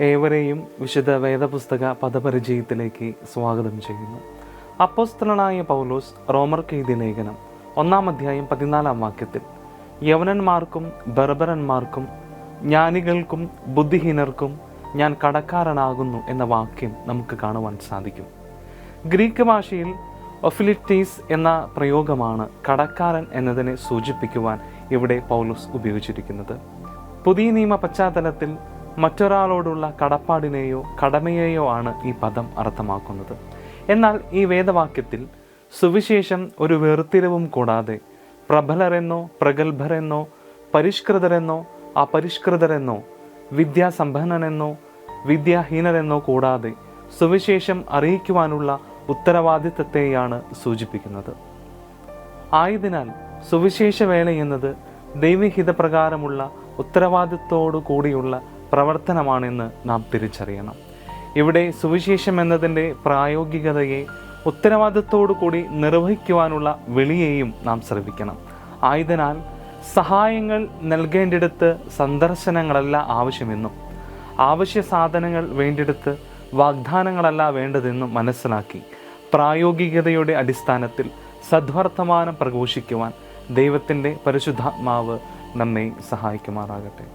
ഏവരെയും വിശുദ്ധ വേദപുസ്തക പദപരിചയത്തിലേക്ക് സ്വാഗതം ചെയ്യുന്നു. അപ്പോസ്തലനായ പൗലോസ് റോമർ കെയ്തി ലേഖനം ഒന്നാം അധ്യായം പതിനാലാം വാക്യത്തിൽ യവനന്മാർക്കും ബർബരന്മാർക്കും ജ്ഞാനികൾക്കും ബുദ്ധിഹീനർക്കും ഞാൻ കടക്കാരനാകുന്നു എന്ന വാക്യം നമുക്ക് കാണുവാൻ സാധിക്കും. ഗ്രീക്ക് ഭാഷയിൽ ഒഫിലിറ്റീസ് എന്ന പ്രയോഗമാണ് കടക്കാരൻ എന്നതിനെ സൂചിപ്പിക്കുവാൻ ഇവിടെ പൗലോസ് ഉപയോഗിച്ചിരിക്കുന്നത്. പുതിയ നിയമ പശ്ചാത്തലത്തിൽ മറ്റൊരാളോടുള്ള കടപ്പാടിനെയോ കടമയെയോ ആണ് ഈ പദം അർത്ഥമാക്കുന്നത്. എന്നാൽ ഈ വേദവാക്യത്തിൽ സുവിശേഷം ഒരു വേർതിരിവും കൂടാതെ പ്രബലരെന്നോ പ്രഗത്ഭരെന്നോ പരിഷ്കൃതരെന്നോ അപരിഷ്കൃതരെന്നോ വിദ്യാസമ്പന്നനെന്നോ വിദ്യാഹീനരെന്നോ കൂടാതെ സുവിശേഷം അറിയിക്കുവാനുള്ള ഉത്തരവാദിത്തത്തെയാണ് സൂചിപ്പിക്കുന്നത്. ആയതിനാൽ സുവിശേഷ വേല എന്നത് ദൈവഹിതപ്രകാരമുള്ള ഉത്തരവാദിത്തോടു കൂടിയുള്ള പ്രവർത്തനമാണെന്ന് നാം തിരിച്ചറിയണം. ഇവിടെ സുവിശേഷം എന്നതിന്റെ പ്രായോഗികതയെ ഉത്തരവാദിത്തോടു കൂടി നിർവഹിക്കുവാനുള്ള വിളിയെയും നാം ശ്രമിക്കണം ആയതിനാൽ സഹായങ്ങൾ നൽകേണ്ടിടത്ത് സന്ദർശനങ്ങളല്ല ആവശ്യമെന്നും ആവശ്യ സാധനങ്ങൾ വേണ്ടിടത്ത് വാഗ്ദാനങ്ങളല്ല വേണ്ടതെന്നും മനസ്സിലാക്കി പ്രായോഗികതയുടെ അടിസ്ഥാനത്തിൽ സദ്വർത്തമാനം പ്രഘോഷിക്കുവാൻ ദൈവത്തിന്റെ പരിശുദ്ധാത്മാവ് നമ്മെ സഹായിക്കുമാറാകട്ടെ.